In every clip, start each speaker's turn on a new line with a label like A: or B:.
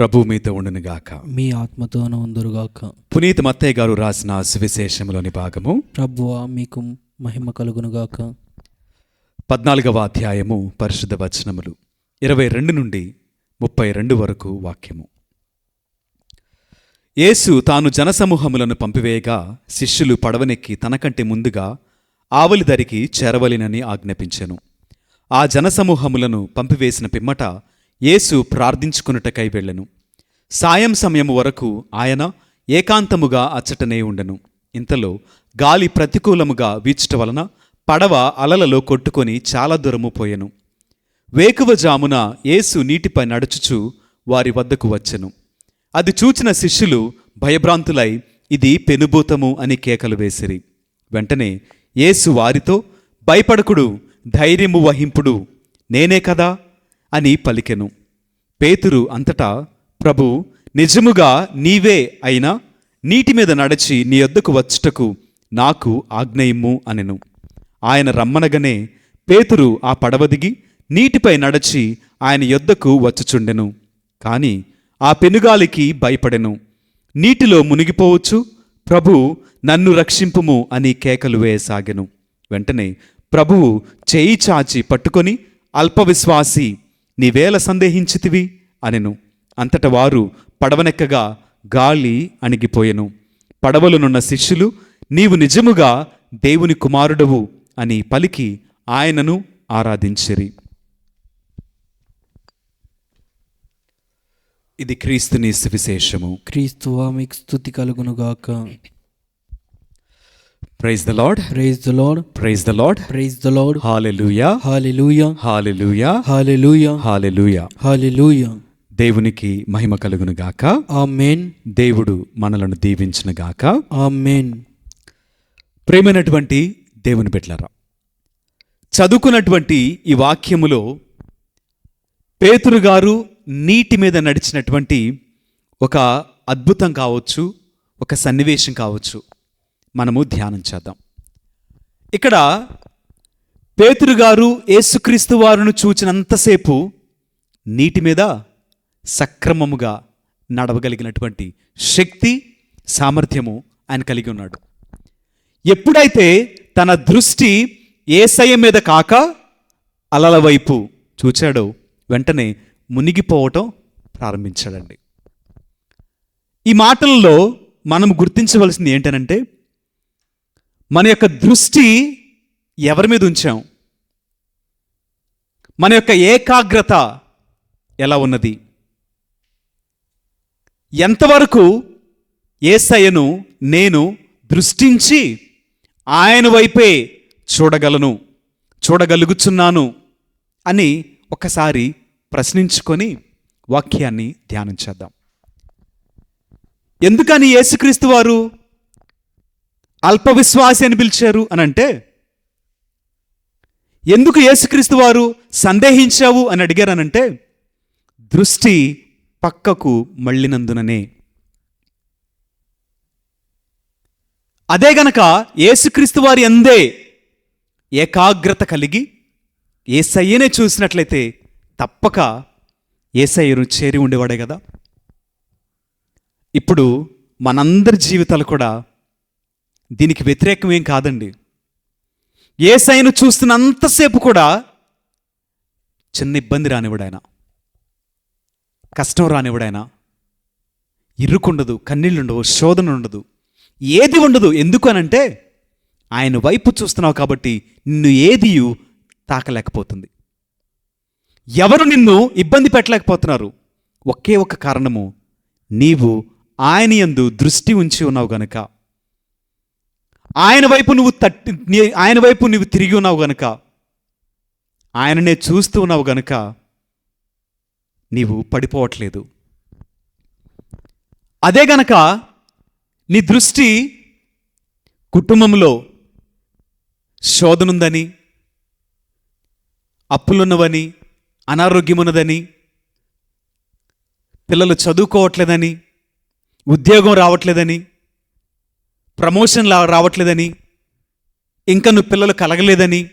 A: ప్రభు మీతో ఉండునుగాక
B: మీ ఆత్మతోనూ ఉందరుగాక
A: పునీత్ మత్తయ్య గారు రాసిన సువిశేషంలోని భాగము.
B: ప్రభువా మీకు మహిమ కలుగునుగాక
A: పద్నాలుగవ అధ్యాయము పరిశుద్ధ వచనములు. ఇరవై రెండు నుండి ముప్పై రెండు వరకు వాక్యము. యేసు తాను జనసమూహములను పంపివేయగా శిష్యులు పడవనెక్కి తనకంటే ముందుగా ఆవలిదరికి చేరవలినని ఆజ్ఞాపించెను. ఆ జనసమూహములను పంపివేసిన పిమ్మట యేసు ప్రార్థించుకున్నటకై వెళ్ళెను. సాయం సమయము వరకు ఆయన ఏకాంతముగా అచ్చటనే ఉండను. ఇంతలో గాలి ప్రతికూలముగా వీచుట వలన పడవ అలలలో కొట్టుకొని చాలా దూరము పోయెను. వేకువజామున యేసు నీటిపై నడుచుచు వారి వద్దకు వచ్చెను. అది చూచిన శిష్యులు భయభ్రాంతులై ఇది పెనుభూతము అని కేకలు వేసిరి. వెంటనే యేసు వారితో భయపడకుడు ధైర్యము వహింపుడు నేనే కదా? అని పలికెను. పేతురు అంతటా ప్రభు నిజముగా నీవే అయినా నీటి మీద నడిచి నీ యొద్దకు వచ్చుటకు నాకు ఆజ్ఞయము అనెను. ఆయన రమ్మనగనే పేతురు ఆ పడవ దిగి నీటిపై నడచి ఆయన యొద్దకు వచ్చుచుండెను. కాని ఆ పెనుగాలికి భయపడెను. నీటిలో మునిగిపోవచ్చు. ప్రభు నన్ను రక్షింపుము అని కేకలు వేయసాగెను. వెంటనే ప్రభువు చేయి చాచి పట్టుకొని అల్పవిశ్వాసి నీవేల సందేహించితివి అనెను. అంతట వారు పడవనెక్కగా గాలి అణిగిపోయెను. పడవలునున్న శిష్యులు నీవు నిజముగా దేవుని కుమారుడవు అని పలికి ఆయనను ఆరాధించిరి. ఇది క్రీస్తుని సువిశేషము.
B: క్రీస్తు ఆమెకు స్థుతి కలుగునుగాక.
A: Praise the Lord
B: praise the Lord
A: praise the Lord
B: praise the Lord
A: hallelujah
B: hallelujah
A: hallelujah
B: hallelujah
A: hallelujah
B: hallelujah
A: దేవునికి మహిమ కలుగును గాక.
B: ఆమేన్
A: దేవుడు మనలను దీవించును గాక.
B: ఆమేన్
A: ప్రేమైనటువంటి దేవుని బిడ్డలారా చదువుకున్నటువంటి ఈ వాక్యములో పేతురు గారు నీటి మీద నడిచినటువంటి ఒక అద్భుతం కావచ్చు ఒక సన్నివేశం కావచ్చు. మనము ధ్యానం చేద్దాం. ఇక్కడ పేతురు గారు యేసుక్రీస్తు వారును చూచినంతసేపు నీటి మీద సక్రమముగా నడవగలిగినటువంటి శక్తి సామర్థ్యము ఆయన కలిగి ఉన్నాడు. ఎప్పుడైతే తన దృష్టి ఏసయ మీద కాక అలల వైపు చూచాడో వెంటనే మునిగిపోవటం ప్రారంభించాడండి. ఈ మాటల్లో మనం గుర్తించవలసింది ఏంటనంటే మన యొక్క దృష్టి ఎవరి మీద ఉంచాం? మన యొక్క ఏకాగ్రత ఎలా ఉన్నది? ఎంతవరకు ఏసయ్యను నేను దృష్టించి ఆయన వైపే చూడగలను చూడగలుగుచున్నాను అని ఒకసారి ప్రశ్నించుకొని వాక్యాన్ని ధ్యానం చేద్దాం. ఎందుకని యేసుక్రీస్తు వారు అల్పవిశ్వాసి అని పిలిచారు అని అంటే ఎందుకు యేసుక్రీస్తు వారు సందేహించావు? అని అడిగారనంటే దృష్టి పక్కకు మళ్ళినందుననే. అదే గనక యేసుక్రీస్తు వారి అందే ఏకాగ్రత కలిగి ఏసయ్యనే చూసినట్లయితే తప్పక ఏసయ్యను చేరి ఉండేవాడే కదా. ఇప్పుడు మనందరి జీవితాలు కూడా దీనికి వ్యతిరేకం ఏం కాదండి. ఏసైను చూస్తున్నంతసేపు కూడా చిన్న ఇబ్బంది రానివ్వడాయన కష్టం రానివ్వడాయన ఇరుకుండదు కన్నీళ్ళుండవు శోధన ఉండదు ఏది ఉండదు ఎందుకు అనంటే ఆయన వైపు చూస్తున్నావు కాబట్టి నిన్ను ఏది తాకలేకపోతుంది. ఎవరు నిన్ను ఇబ్బంది పెట్టలేకపోతున్నారు? ఒకే ఒక కారణము. నీవు ఆయన యందు దృష్టి ఉంచి ఉన్నావు గనుక. ఆయన వైపు నువ్వు తట్టి నీ- ఆయన వైపు నువ్వు తిరిగి ఉన్నావు గనుక ఆయననే చూస్తూ ఉన్నావు గనుక నీవు పడిపోవట్లేదు. అదే గనక నీ దృష్టి కుటుంబంలో శోధనుందని అప్పులున్నవని అనారోగ్యమున్నదని పిల్లలు చదువుకోవట్లేదని ఉద్యోగం రావట్లేదని ప్రమోషన్ లా- రావట్లేదని ఇంకా నువ్వు పిల్లలు కలగలేదని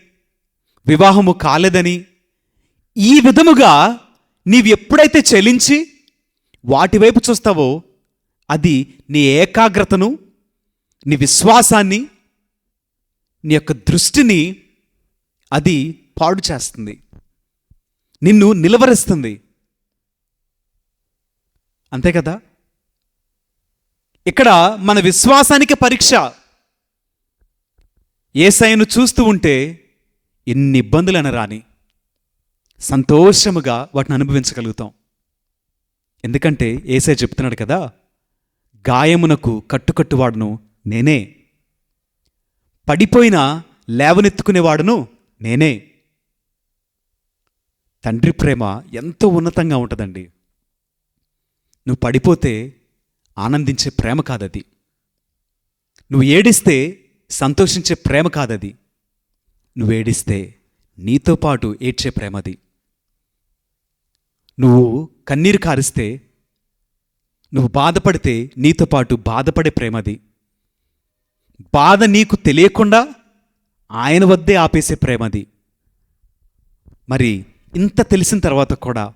A: వివాహము కాలేదని ఈ విధముగా నీవు ఎప్పుడైతే చెలించి వాటి వైపు చూస్తావో అది నీ ఏకాగ్రతను నీ విశ్వాసాన్ని నీ యొక్క దృష్టిని అది పాడు చేస్తుంది. నిన్ను నిలవరిస్తుంది. అంతే కదా? ఇక్కడ మన విశ్వాసానికి పరీక్ష. ఏసైను చూస్తూ ఉంటే ఎన్ని ఇబ్బందులైనా రాని సంతోషముగా వాటిని అనుభవించగలుగుతాం. ఎందుకంటే ఏసై చెప్తున్నాడు కదా గాయమునకు కట్టుకట్టువాడును నేనే. పడిపోయిన లేవనెత్తుకునేవాడును నేనే. తండ్రి ప్రేమ ఎంతో ఉన్నతంగా ఉంటుందండి. నువ్వు పడిపోతే ఆనందించే ప్రేమ కాదది. నువ్వు ఏడిస్తే సంతోషించే ప్రేమ కాదది. నువ్వు ఏడిస్తే నీతో పాటు ఏడ్చే ప్రేమది. నువ్వు కన్నీరు కారిస్తే నువ్వు బాధపడితే నీతో పాటు బాధపడే ప్రేమది. బాధ నీకు తెలియకుండా ఆయన వద్దే ఆపేసే ప్రేమది. మరి ఇంత తెలిసిన తర్వాత కూడా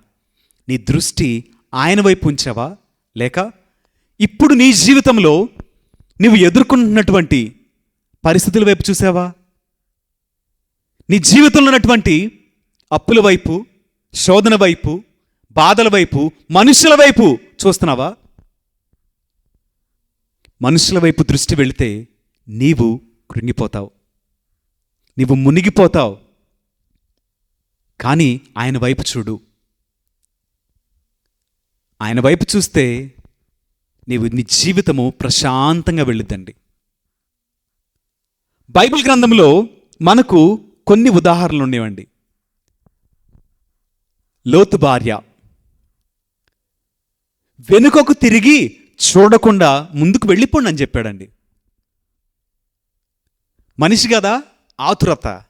A: నీ దృష్టి ఆయన వైపు ఉంచావా? లేక ఇప్పుడు నీ జీవితంలో నువ్వు ఎదుర్కొంటున్నటువంటి పరిస్థితుల వైపు చూసావా? నీ జీవితంలో ఉన్నటువంటి అప్పుల వైపు శోధన వైపు బాధల వైపు మనుషుల వైపు చూస్తున్నావా? మనుషుల వైపు దృష్టి వెళితే నీవు కృంగిపోతావు. నీవు మునిగిపోతావు. కానీ ఆయన వైపు చూడు. ఆయన వైపు చూస్తే నీవు నీ జీవితము ప్రశాంతంగా వెళ్ళిద్దండి బైబిల్ గ్రంథంలో మనకు కొన్ని ఉదాహరణలు ఉండేవండి లోతు భార్య. వెనుకకు తిరిగి చూడకుండా ముందుకు వెళ్ళిపోండి అని చెప్పాడండి. మనిషి కదా ఆతురత.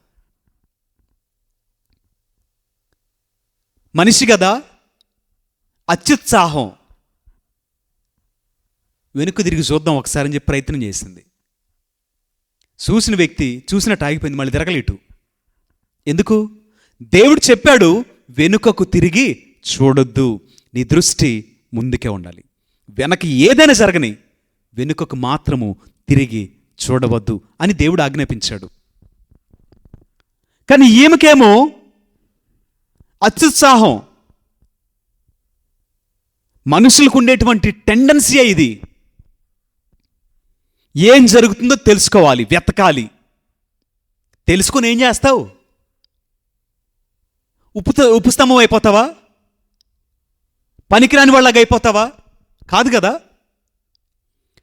A: మనిషి కదా అత్యుత్సాహం. వెనుక తిరిగి చూద్దాం ఒకసారి అని చెప్పి ప్రయత్నం చేసింది. చూసిన వ్యక్తి చూసినట్టు ఆగిపోయింది మళ్ళీ తిరగలేటు. ఎందుకు? దేవుడు చెప్పాడు వెనుకకు తిరిగి చూడొద్దు నీ దృష్టి ముందుకే ఉండాలి. వెనక ఏదైనా జరగని వెనుకకు మాత్రము తిరిగి చూడవద్దు అని దేవుడు ఆజ్ఞాపించాడు. కానీ ఈమెకేమో అత్యుత్సాహం. మనుషులకు ఉండేటువంటి టెండెన్సీ ఇది. ఏం జరుగుతుందో తెలుసుకోవాలి వెతకాలి. తెలుసుకుని ఏం చేస్తావు? ఉపు ఉపస్తంభం అయిపోతావా? పనికిరాని వాళ్ళగా అయిపోతావా? కాదు కదా?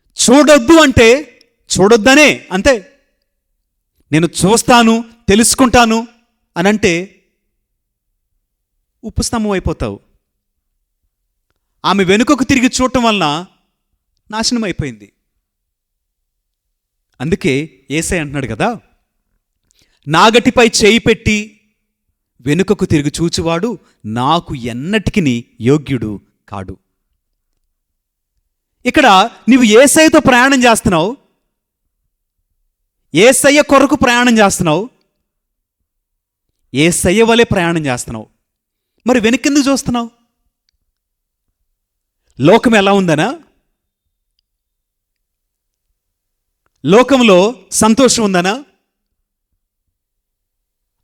A: చూడొద్దు అంటే చూడొద్దనే అంతే. నేను చూస్తాను తెలుసుకుంటాను అని అంటే ఉపస్తంభం అయిపోతావు. ఆమె వెనుకకు తిరిగి చూడటం వలన నాశనం అయిపోయింది. అందుకే ఏసై అంటున్నాడు కదా నాగటిపై చేయి పెట్టి వెనుకకు తిరిగి చూచువాడు నాకు ఎన్నటికి యోగ్యుడు కాడు. ఇక్కడ నీవు ఏసైతో ప్రయాణం చేస్తున్నావు ఏసయ్య కొరకు ప్రయాణం చేస్తున్నావు ఏసయ్య వలె ప్రయాణం చేస్తున్నావు. మరి వెనక్కిందుకు చూస్తున్నావు? లోకం ఎలా ఉందనా? లోకంలో సంతోషం ఉందనా?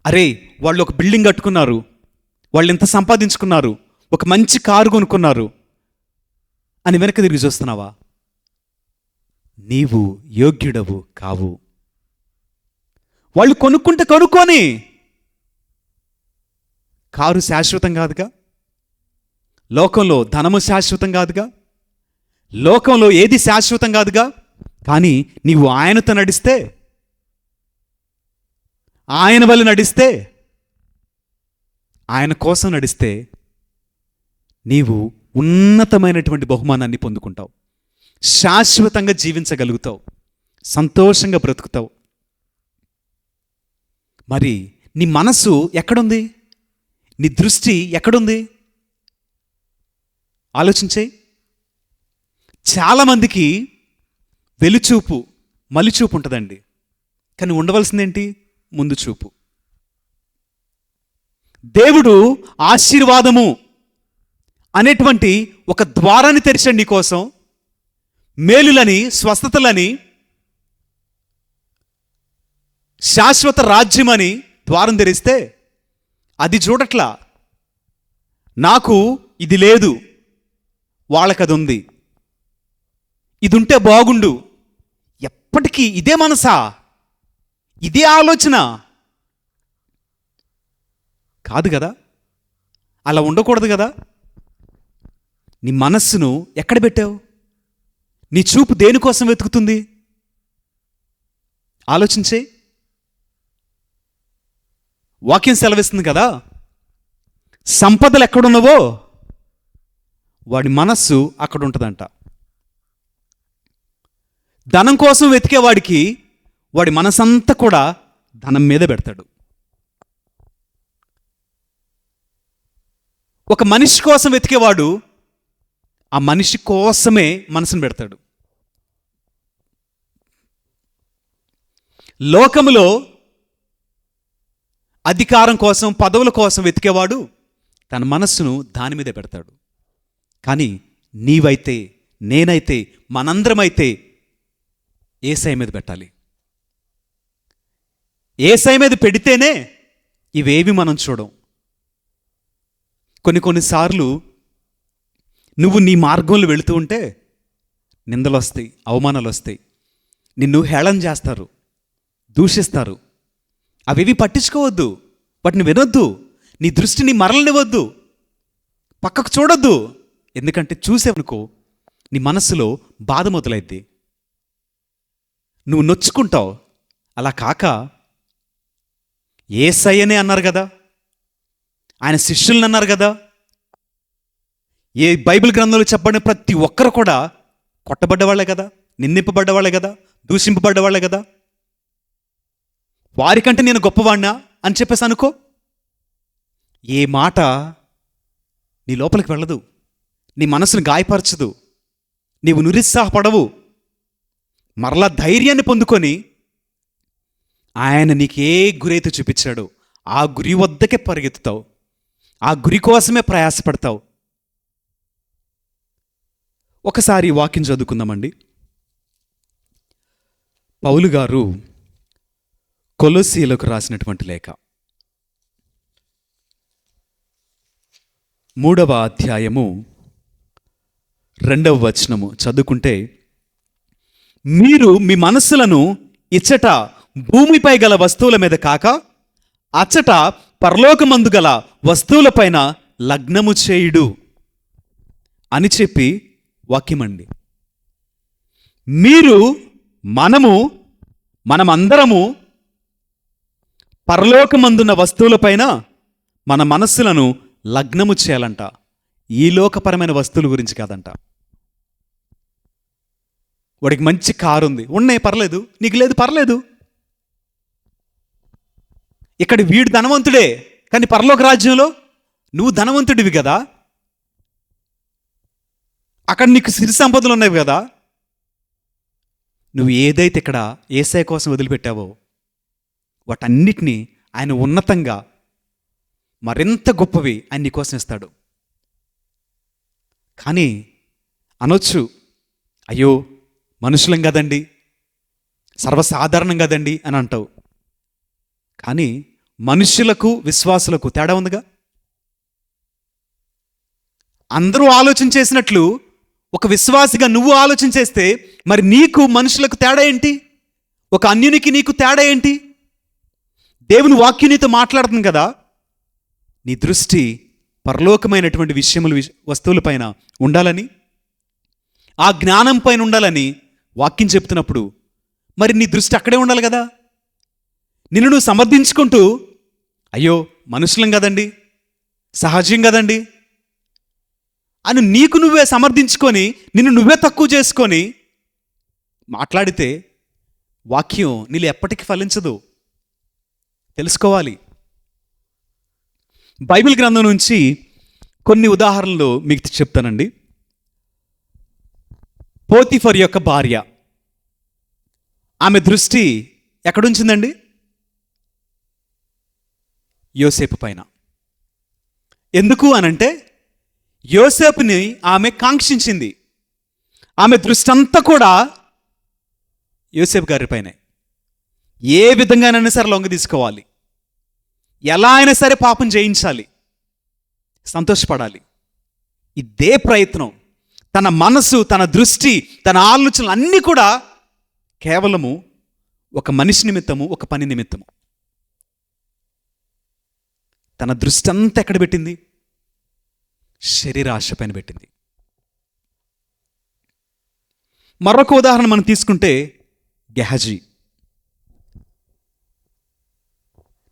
A: అరే వాళ్ళు ఒక బిల్డింగ్ కట్టుకున్నారు. వాళ్ళు ఎంత సంపాదించుకున్నారు? ఒక మంచి కారు కొనుక్కున్నారు. అని వెనక తిరిగి చూస్తున్నావా? నీవు యోగ్యుడవు కావు. వాళ్ళు కొనుక్కుంటే కొనుక్కొని. కారు శాశ్వతం కాదుగా? లోకంలో ధనము శాశ్వతం కాదుగా? లోకంలో ఏది శాశ్వతం కాదుగా? కానీ నీవు ఆయనతో నడిస్తే ఆయన వల్ల నడిస్తే ఆయన కోసం నడిస్తే నీవు ఉన్నతమైనటువంటి బహుమానాన్ని పొందుకుంటావు. శాశ్వతంగా జీవించగలుగుతావు. సంతోషంగా బ్రతుకుతావు. మరి నీ మనస్సు ఎక్కడుంది? నీ దృష్టి ఎక్కడుంది? ఆలోచించే చాలామందికి వెలుచూపు మలిచూపు ఉంటుందండి. కానీ ఉండవలసిందేంటి? ముందు చూపు. దేవుడు ఆశీర్వాదము అనేటువంటి ఒక ద్వారాన్ని తెరిచండి నీకోసం. మేలులని స్వస్థతలని శాశ్వత రాజ్యమని ద్వారం తెరిస్తే అది చూడట్లా. నాకు ఇది లేదు. వాళ్ళకది ఉంది ఇది ఉంటే బాగుండు. ఇప్పటికీ ఇదే మనసా ఇదే ఆలోచన. కాదు కదా? అలా ఉండకూడదు కదా? నీ మనస్సును ఎక్కడ పెట్టావు? నీ చూపు దేనికోసం వెతుకుతుంది? ఆలోచించే. వాక్యం సెలవిస్తుంది కదా? సంపదలు ఎక్కడున్నవో వాడి మనస్సు అక్కడ ఉంటుందంట ధనం కోసం వెతికేవాడికి వాడి మనసంతా కూడా ధనం మీద పెడతాడు. ఒక మనిషి కోసం వెతికేవాడు ఆ మనిషి కోసమే మనసును పెడతాడు. లోకములో అధికారం కోసం పదవుల కోసం వెతికేవాడు తన మనస్సును దాని మీద పెడతాడు. కానీ నీవైతే నేనైతే మనందరమైతే ఏసై మీద పెట్టాలి. ఏసై మీద పెడితేనే ఇవేవి మనం చూడం. కొన్ని కొన్నిసార్లు నువ్వు నీ మార్గంలో వెళుతూ ఉంటే నిందలు వస్తాయి అవమానాలు వస్తాయి నిన్ను హేళన చేస్తారు దూషిస్తారు. అవేవి పట్టించుకోవద్దు వాటిని వినొద్దు. నీ దృష్టిని మరలనివ్వద్దు. పక్కకు చూడొద్దు. ఎందుకంటే చూసేవనుకో నీ మనస్సులో బాధ మొదలైద్ది. నువ్వు నొచ్చుకుంటావు. అలా కాక ఏసయ్యనే అన్నారు కదా. ఆయన శిష్యులను అన్నారు కదా. ఏ బైబిల్ గ్రంథంలో చెప్పబడిన ప్రతి ఒక్కరు కూడా కొట్టబడ్డవాళ్ళే కదా నిందింపబడ్డవాళ్ళే కదా దూషింపబడ్డవాళ్ళే కదా. వారికంటే నేను గొప్పవాణ్ణా అని చెప్పేసి అనుకో. ఏ మాట నీ లోపలికి వెళ్ళదు. నీ మనసును గాయపరచదు. నీవు నిరుత్సాహపడవు. మరలా ధైర్యాన్ని పొందుకొని ఆయన నీకే గురైతే చూపించాడో. ఆ గురి వద్దకే పరిగెత్తుతావు. ఆ గురి కోసమే ప్రయాసపడతావు. ఒకసారి వాకింగ్ వాక్యం చదువుకుందామండి. పౌలు గారు కొలసీలకు రాసినటువంటి లేఖ. మూడవ అధ్యాయము రెండవ వచనము చదువుకుంటే మీరు మీ మనస్సులను ఇచ్చట భూమిపై గల వస్తువుల మీద కాక అచ్చట పరలోకమందు గల వస్తువులపైన లగ్నము చేయుడు అని చెప్పి వాక్యమండి. మీరు మనము మనమందరము పరలోకమందున్న వస్తువులపైన మన మనస్సులను లగ్నము చేయాలంట. ఈ లోకపరమైన వస్తువుల గురించి కాదంట. వాడికి మంచి కారు ఉంది. ఉన్నాయి పర్లేదు. నీకు లేదు పర్లేదు. ఇక్కడ వీడు ధనవంతుడే కానీ పరలోక రాజ్యంలో నువ్వు ధనవంతుడివి కదా. అక్కడ నీకు సిరి సంపదలు ఉన్నాయి కదా. నువ్వు ఏదైతే ఇక్కడ ఏసఐ కోసం వదిలిపెట్టావో వాటన్నిటినీ ఆయన ఉన్నతంగా మరింత గొప్పవి ఆయన నీకోసం ఇస్తాడు. కానీ అనొచ్చు అయ్యో మనుషులం కదండి. సర్వసాధారణం కదండి అని అంటావు. కానీ మనుషులకు విశ్వాసులకు తేడా ఉందిగా? అందరూ ఆలోచన చేసినట్లు ఒక విశ్వాసిగా నువ్వు ఆలోచన చేస్తే మరి నీకు మనుషులకు తేడా ఏంటి? ఒక అన్యునికి నీకు తేడా ఏంటి? దేవుని వాక్యం నీతో మాట్లాడుతుంది కదా? నీ దృష్టి పరలోకమైనటువంటి విషయములు వస్తువులపైన ఉండాలని ఆ జ్ఞానం పైన ఉండాలని వాక్యం చెప్తున్నప్పుడు మరి నీ దృష్టి అక్కడే ఉండాలి కదా? నిన్ను నువ్వు సమర్థించుకుంటూ అయ్యో మనుషులం కదండి? సహజం కదండి? అని నీకు నువ్వే సమర్థించుకొని నిన్ను నువ్వే తక్కువ చేసుకొని మాట్లాడితే వాక్యం నీళ్ళు ఎప్పటికీ ఫలించదు. తెలుసుకోవాలి. బైబిల్ గ్రంథం నుంచి కొన్ని ఉదాహరణలు మీకు చెప్తానండి. పోతిఫర్ యొక్క భార్య. ఆమె దృష్టి ఎక్కడుంచిందండి? యోసేపు పైన. ఎందుకు అనంటే యోసేపుని ఆమె కాంక్షించింది. ఆమె దృష్టి అంతా కూడా యోసేపు గారి పైనే. ఏ విధంగానైనా సరే లొంగ తీసుకోవాలి. ఎలా అయినా సరే పాపం చేయించాలి సంతోషపడాలి. ఇదే ప్రయత్నం. తన మనసు తన దృష్టి తన ఆలోచనలు అన్నీ కూడా కేవలము ఒక మనిషి నిమిత్తము ఒక పని నిమిత్తము. తన దృష్టి అంతా ఎక్కడ పెట్టింది? శరీరాశ పైన పెట్టింది. మరొక ఉదాహరణ మనం తీసుకుంటే గెహజీ.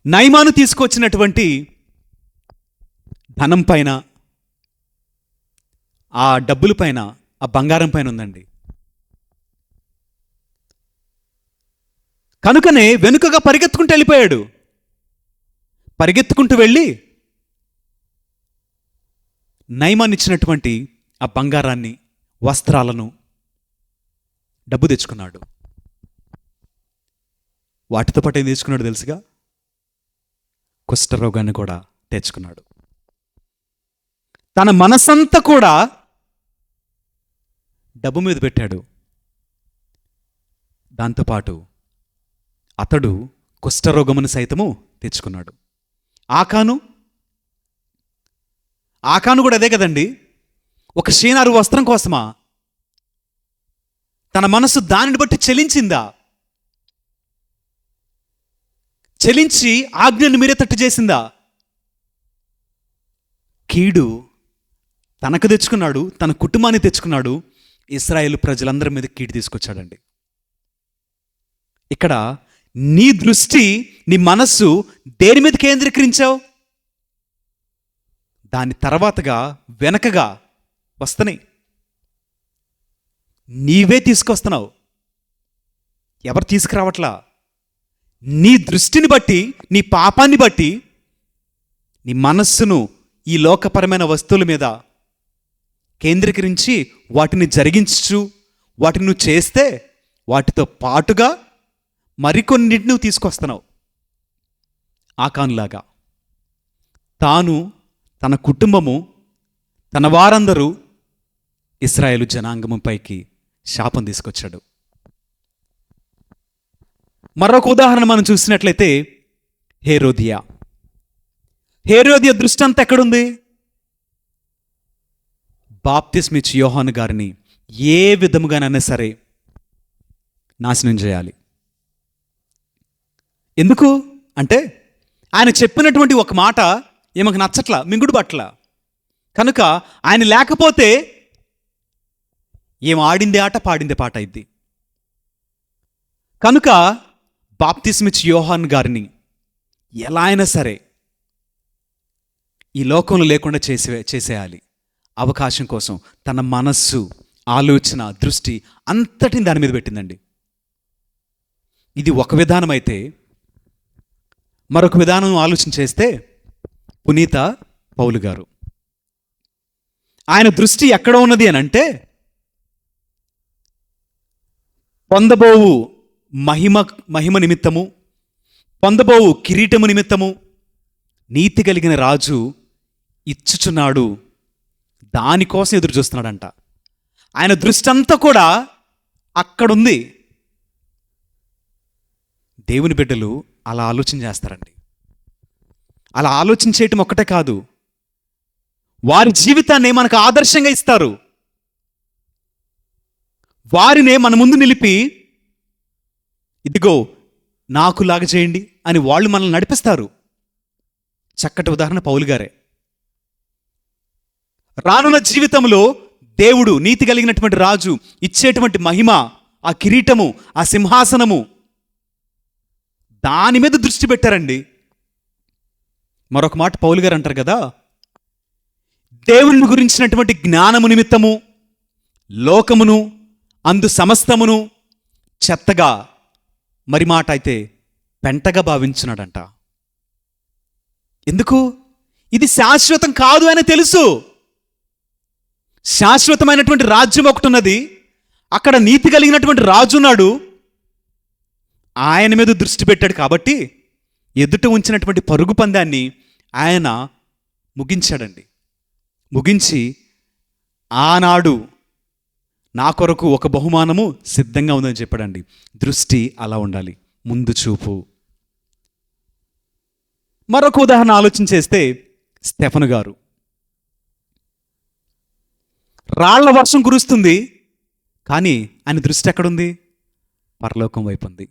A: నైమాను తీసుకొచ్చినటువంటి ధనం పైన ఆ డబ్బుల పైన ఆ బంగారం పైన ఉందండి. కనుకనే వెనుకగా పరిగెత్తుకుంటూ వెళ్ళిపోయాడు. పరిగెత్తుకుంటూ వెళ్ళి నయమాన్నిచ్చినటువంటి ఆ బంగారాన్ని వస్త్రాలను డబ్బు తెచ్చుకున్నాడు. వాటితో పాటు ఏం తెచ్చుకున్నాడు తెలుసుగా? కుష్ఠరోగాన్ని కూడా తెచ్చుకున్నాడు. తన మనసంతా కూడా డబ్బు మీద పెట్టాడు. దాంతోపాటు అతడు కుష్ఠరోగమును సైతము తెచ్చుకున్నాడు ఆకాను ఆకాను కూడా అదే కదండి. ఒక షీనారు వస్త్రం కోసమా? తన మనసు దానిని బట్టి చెలించిందా? చెలించి ఆజ్ఞను మీరే తట్టు చేసిందా? కీడు తనకు తెచ్చుకున్నాడు తన కుటుంబాన్ని తెచ్చుకున్నాడు ఇస్రాయేల్ ప్రజలందరి మీద కీడు తీసుకొచ్చాడండి. ఇక్కడ నీ దృష్టి నీ మనస్సు దేని మీద కేంద్రీకరించావు? దాని తర్వాతగా వెనకగా వస్తున్నాయి. నీవే తీసుకొస్తున్నావు. ఎవరు తీసుకురావట్లా? నీ దృష్టిని బట్టి నీ పాపాన్ని బట్టి నీ మనస్సును ఈ లోకపరమైన వస్తువుల మీద కేంద్రీకరించి వాటిని జరిగించు వాటిని నువ్వు చేస్తే వాటితో పాటుగా మరికొన్నింటిని నువ్వు తీసుకొస్తున్నావు. ఆకాన్లాగా. తాను తన కుటుంబము తన వారందరూ ఇస్రాయేలు జనాంగముపైకి శాపం తీసుకొచ్చాడు. మరొక ఉదాహరణ మనం చూసినట్లయితే హేరోదియా. హేరోదియా దృష్టి అంతా ఎక్కడుంది? బాప్తిస్మిచ్ యోహాను గారిని ఏ విధముగానైనా సరే నాశనం చేయాలి. ఎందుకు? అంటే ఆయన చెప్పినటువంటి ఒక మాట ఈమెకు నచ్చట్ల మింగుడు పట్ల. కనుక ఆయన లేకపోతే ఏం ఆడిందే ఆట పాడిందే పాట ఇది కనుక బాప్తిస్మిచ్ యోహాన్ గారిని ఎలా అయినా సరే ఈ లోకంలో లేకుండా చేసే చేసేయాలి. అవకాశం కోసం తన మనస్సు ఆలోచన దృష్టి అంతటిని దాని మీద పెట్టిందండి. ఇది ఒక విధానం అయితే మరొక విధానం ఆలోచన చేస్తే పునీత పౌలు గారు. ఆయన దృష్టి ఎక్కడ ఉన్నది అని అంటే పొందబోవు మహిమ మహిమ నిమిత్తము పొందబోవు కిరీటము నిమిత్తము నీతి కలిగిన రాజు ఇచ్చుచున్నాడు దానికోసం ఎదురు చూస్తున్నాడంట. ఆయన దృష్టి అంతా కూడా అక్కడుంది. దేవుని బిడ్డలు అలా ఆలోచన చేస్తారండి. అలా ఆలోచన చేయటం ఒక్కటే కాదు. వారి జీవితాన్ని మనకు ఆదర్శంగా ఇస్తారు. వారినే మన ముందు నిలిపి ఇదిగో నాకు లాగ చేయండి అని వాళ్ళు మనల్ని నడిపిస్తారు. చక్కటి ఉదాహరణ పౌలు గారే. రానున్న జీవితంలో దేవుడు నీతి కలిగినటువంటి రాజు ఇచ్చేటువంటి మహిమ ఆ కిరీటము ఆ సింహాసనము దాని మీద దృష్టి పెట్టారండి. మరొక మాట పౌలు గారు అంటారు కదా దేవుని గురించినటువంటి జ్ఞానము నిమిత్తము లోకమును అందు సమస్తమును చెత్తగా మరి మాట అయితే పెంటగా భావించున్నాడంట ఎందుకు? ఇది శాశ్వతం కాదు అని తెలుసు. శాశ్వతమైనటువంటి రాజ్యం ఒకటి ఉన్నది అక్కడ నీతి కలిగినటువంటి రాజు ఉన్నాడు ఆయన మీద దృష్టి పెట్టాడు కాబట్టి ఎదుట ఉంచినటువంటి పరుగు పందాన్ని ఆయన ముగించాడండి. ముగించి ఆనాడు నా కొరకు ఒక బహుమానము సిద్ధంగా ఉందని చెప్పాడండి. దృష్టి అలా ఉండాలి. ముందు చూపు. మరొక ఉదాహరణ ఆలోచన చేస్తే స్టెఫన్ గారు. రాళ్ళ వర్షం కురుస్తుంది. కానీ ఆయన దృష్టి ఎక్కడుంది? పరలోకం వైపు ఉంది.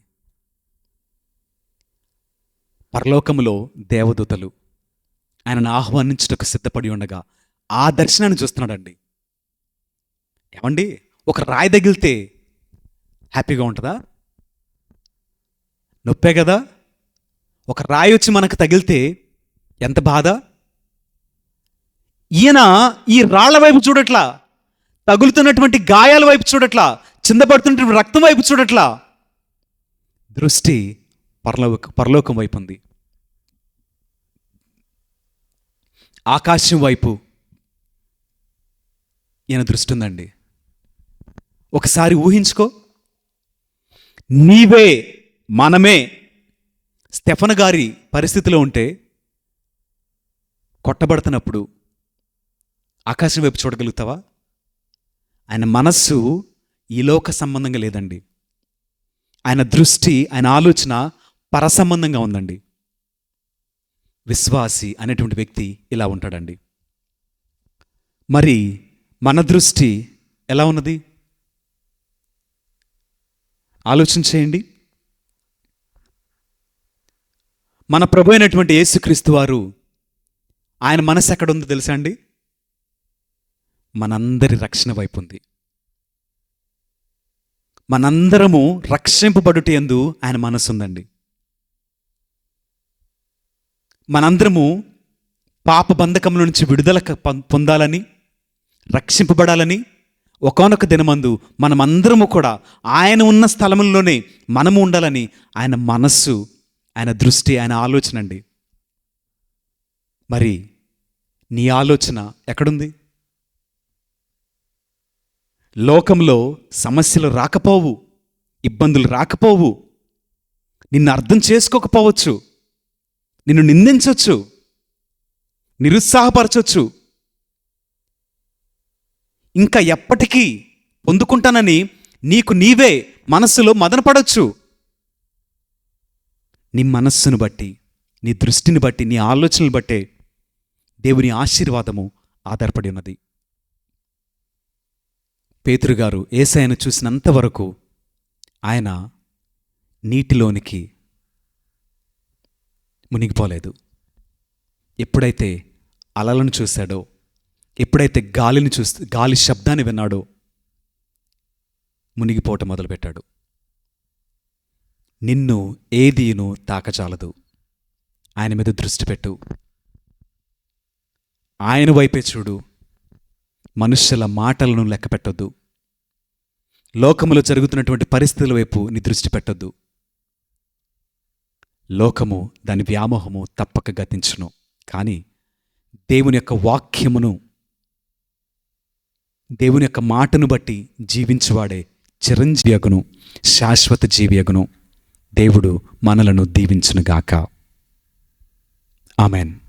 A: పరలోకములో దేవదూతలు ఆయనను ఆహ్వానించుటకు సిద్ధపడి ఉండగా ఆ దర్శనాన్ని చూస్తున్నాడండి. ఏమండి? ఒక రాయి తగిలితే హ్యాపీగా ఉంటుందా? నొప్పే కదా? ఒక రాయి వచ్చి మనకు తగిలితే ఎంత బాధ? ఈయన ఈ రాళ్ళ వైపు చూడట్లా తగులుతున్నటువంటి గాయాల వైపు చూడట్లా చిందపడుతున్నటువంటి రక్తం వైపు చూడట్లా. దృష్టి పరలోక పరలోకం వైపు ఉంది. ఆకాశం వైపు ఈయన దృష్టి ఉందండి. ఒకసారి ఊహించుకో. నీవే మనమే స్టెఫన్ గారి పరిస్థితిలో ఉంటే కొట్టబడుతున్నప్పుడు ఆకాశం వైపు చూడగలుగుతావా? ఆయన మనస్సు ఈ లోక సంబంధంగా లేదండి. ఆయన దృష్టి ఆయన ఆలోచన పరసంబంధంగా ఉందండి. విశ్వాసి అనేటువంటి వ్యక్తి ఇలా ఉంటాడండి. మరి మన దృష్టి ఎలా ఉన్నది? ఆలోచించేయండి మన ప్రభు అయినటువంటి యేసుక్రీస్తు వారు ఆయన మనసు ఎక్కడ ఉందో తెలుసా అండి? మనందరి రక్షణ వైపు ఉంది. మనందరము రక్షింపబడుట ఎందు ఆయన మనసుందండి. మనందరము పాప బంధకముల నుంచి విడుదల పొందాలని రక్షింపబడాలని ఒకనొక దినమందు మనమందరము కూడా ఆయన ఉన్న స్థలముల్లోనే మనము ఉండాలని ఆయన మనస్సు ఆయన దృష్టి ఆయన ఆలోచన అండి. మరి నీ ఆలోచన ఎక్కడుంది? లోకంలో సమస్యలు రాకపోవు ఇబ్బందులు రాకపోవు. నిన్ను అర్థం చేసుకోకపోవచ్చు. నిన్ను నిందించవచ్చు నిరుత్సాహపరచవచ్చు ఇంకా ఎప్పటికీ పొందుకుంటానని నీకు నీవే మనస్సులో మదనపడవచ్చు నీ మనస్సును బట్టి నీ దృష్టిని బట్టి నీ ఆలోచనలు బట్టే దేవుని ఆశీర్వాదము ఆధారపడి ఉన్నది. పేతురుగారు ఏసైను చూసినంత వరకు ఆయన నీటిలోనికి మునిగిపోలేదు. ఎప్పుడైతే అలలను చూశాడో ఎప్పుడైతే గాలిని చూస్తే గాలి శబ్దాన్ని విన్నాడో మునిగిపోవటం మొదలుపెట్టాడు. నిన్ను ఏదీను తాకచాలదు ఆయన మీద దృష్టి పెట్టు. ఆయన వైపే చూడు. మనుష్యుల మాటలను లెక్క పెట్టొద్దు. లోకములో జరుగుతున్నటువంటి పరిస్థితుల వైపు నీ దృష్టి పెట్టొద్దు. లోకము దాని వ్యామోహము తప్పక గతించును. కానీ దేవుని యొక్క వాక్యమును దేవుని యొక్క మాటను బట్టి జీవించువాడే చిరంజీవియగును శాశ్వత జీవియగును దేవుడు మనలను దీవించునుగాక. ఆమెన్.